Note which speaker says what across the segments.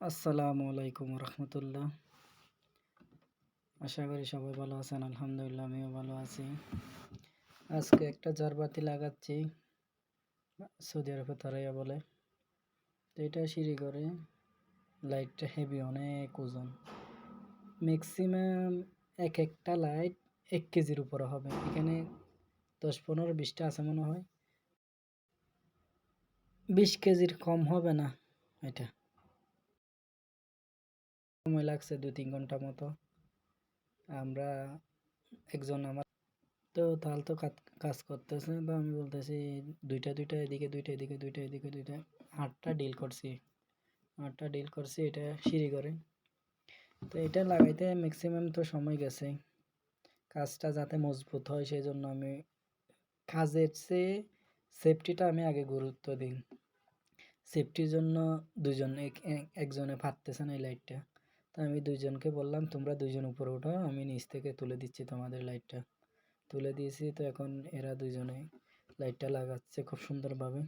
Speaker 1: আসসালামু আলাইকুম রহমতুল্লাহ। আশা করি সবাই ভালো আছেন, আলহামদুলিল্লাহ আমিও ভালো আছি। আজকে একটা জারবাতি লাগাচ্ছি, সৌদি আরবে তারাইয়া বলে। তো এটা সিঁড়ি করে লাইটটা হেভি অনেক ওজন। ম্যাক্সিমাম এক একটা লাইট এক কেজির উপরে হবে। এখানে দশ পনেরো বিশটা আছে মনে হয়। বিশ কেজির কম হবে না এটা। সময় লাগছে দু তিন ঘণ্টা মতো। আমরা একজন আমার তো তাহলে তো কাজ করতেছে। তো আমি বলতেছি দুইটা দুইটা, এদিকে দুইটা এদিকে দুইটা এদিকে দুইটা। আটটা ডিল করছি। আটটা ডিল করছি, এটা সিঁড়ি করে তো এটা লাগাইতে ম্যাক্সিমাম তো সময় গেছে। কাজটা যাতে মজবুত হয় সেই জন্য আমি কাজের চেয়ে সেফটিটা আমি আগে গুরুত্ব দিই। সেফটির জন্য দুজন একজনে ফাটতেছে না এই লাইটটা তো আমি দুইজনকে বললাম, তোমরা দুইজন উপরে উঠো আমি নিচ থেকে তুলে দিচ্ছি তোমাদের লাইটটা। তুলে দিয়েছি, তো এখন এরা দুজনে লাইটটা লাগাচ্ছে খুব সুন্দরভাবে।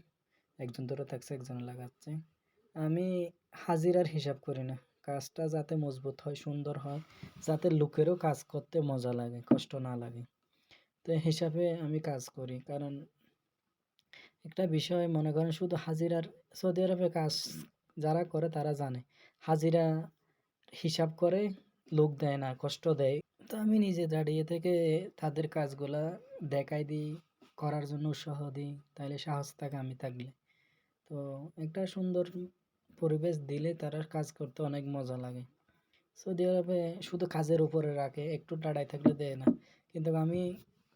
Speaker 1: একজন ধরে থাকছে, একজন লাগাচ্ছে। আমি হাজিরার হিসাব করি না। কাজটা যাতে মজবুত হয়, সুন্দর হয়, যাতে লোকেরও কাজ করতে মজা লাগে, কষ্ট না লাগে। তো হিসাবে আমি কাজ করি। কারণ একটা বিষয় মনে করেন, শুধু হাজিরার সৌদি আরবে কাজ যারা করে তারা জানে, হাজিরা হিসাব করে, লোক দেয় না, কষ্ট দেয়। তো আমি নিজে দাঁড়িয়ে থেকে তাদের কাজগুলা দেখাই দিই, করার জন্য উৎসাহ দিই তাহলে সাহস থাকে আমি থাকলে। তো একটা সুন্দর পরিবেশ দিলে তারা কাজ করতে অনেক মজা লাগে। সৌদি আরবে শুধু কাজের উপরে রাখে, একটু দাঁড়ায় থাকলে দেয় না। কিন্তু আমি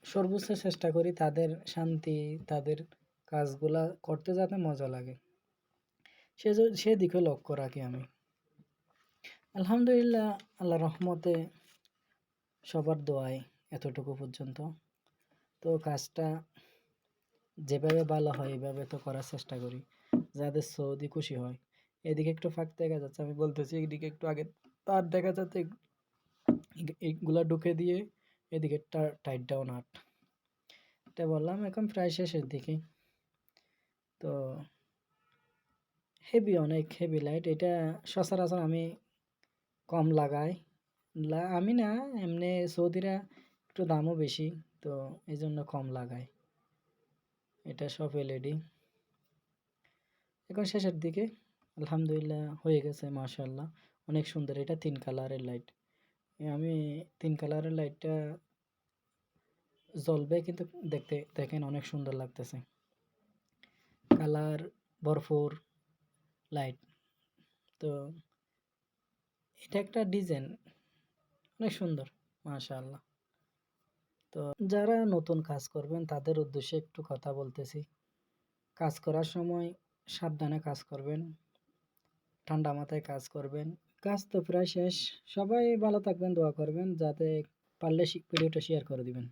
Speaker 1: সর্বোচ্চ চেষ্টা করি তাদের শান্তি, তাদের কাজগুলা করতে যাতে মজা লাগে। সে সেদিকে লক্ষ্য রাখি আমি। আলহামদুলিল্লাহ আল্লাহ রহমতে সবার দোয়ায় এতটুকু পর্যন্ত। তো কাজটা যেভাবে ভালো হয়, এভাবে তো করার চেষ্টা করি যাদের সৌদি খুশি হয়। এদিকে একটু ফাঁক দেখা যাচ্ছে, আমি বলতেছি এদিকে একটু আগে তার দেখা যাচ্ছে এইগুলা ঢুকে দিয়ে এদিকে টাইট ডাউন আট। এটা বললাম, এখন প্রায় শেষের দিকে। তো হেভি অনেক হেভি লাইট এটা সচরাচর আমি কম লাগায়। আমি না, এমনি সৌদিরা একটু দামও বেশি, তো এই জন্য কম লাগায়। এটা সব এলইডি এখন শেষের দিকে, আলহামদুলিল্লাহ, হয়ে গেছে মাশাল্লাহ অনেক সুন্দর, এটা তিন কালারের লাইট। আমি তিন কালারের লাইটটা জ্বলবে, কিন্তু দেখতে, দেখেন অনেক সুন্দর লাগতেছে। কালার ভরপুর লাইট। তো এটা একটা ডিজাইন। অনেক সুন্দর, মাশাআল্লাহ। তো যারা নতুন কাজ করবেন, তাদের উদ্দেশ্যে একটু কথা বলতেছি। কাজ করার সময় সাবধানে কাজ করবেন, ঠান্ডা মাথায় কাজ করবেন। কাজ তো প্রায় শেষ। সবাই ভালো থাকবেন, দোয়া করবেন, যাতে পারলে ভিডিওটা শেয়ার করে দিবেন।